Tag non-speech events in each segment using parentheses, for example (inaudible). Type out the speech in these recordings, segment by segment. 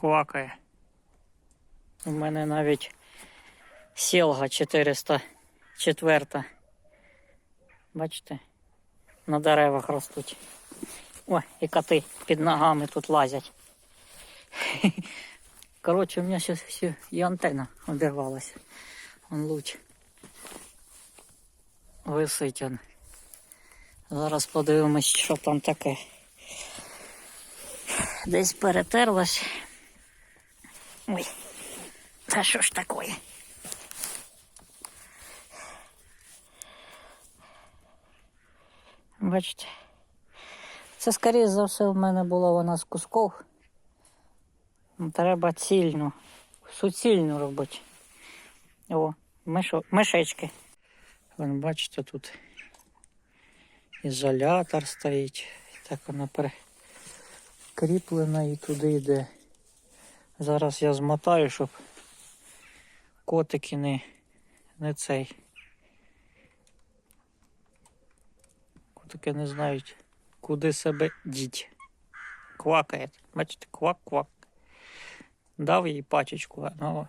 квакає. У мене навіть сілга 404. Бачите? На деревах ростуть. О, і коти під ногами тут лазять. (laughs) Коротше, у мене ще і антенна обірвалася. Он луч. Висить он. Зараз подивимось, що там таке. Десь перетерлась. Ой, та що ж таке? Бачите? Це, скоріше за все, в мене була вона з кусков. Ну, Треба цільну, суцільну робити. О, мишо, мишечки. Вон, бачите, тут ізолятор стоїть. Так вона прикріплена і туди йде. Зараз я змотаю, щоб котики не, не цей. Котики не знають, куди себе діть. Квакає. Бачите, квак-квак. Дав їй пачечку, вона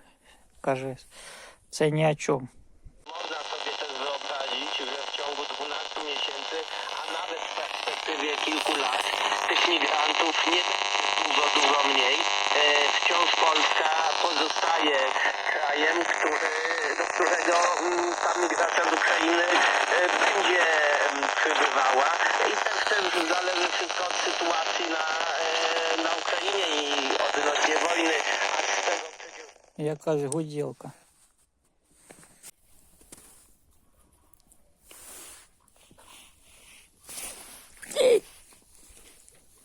каже, це ні о чому. Można sobie też wyobrazić, że w ciągu 12 miesięcy, a nawet w perspektywie kilku lat, tych. E, pozostaje krajem, który, do którego mm, ta migracja z Ukrainy e, będzie mm, przybywała. I też, też zależy wszystko od sytuacji na, e, na Ukrainie i odnośnie wojny, a z tego przecież Якась гуділка.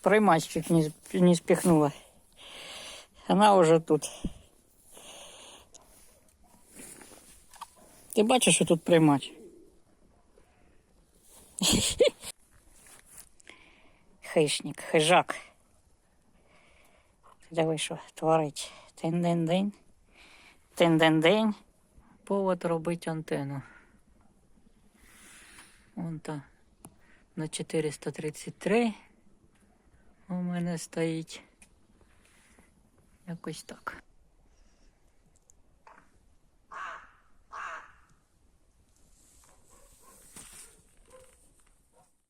Приймач чуть не, не спіхнула. Вона вже тут. Ти бачиш, що тут приймач? Хищник, хижак. Диви, що творить. Тин-дин-дин. Тин-дин-дин. Повод робить антенну. Вон та на 433 у мене стоїть. Якось так.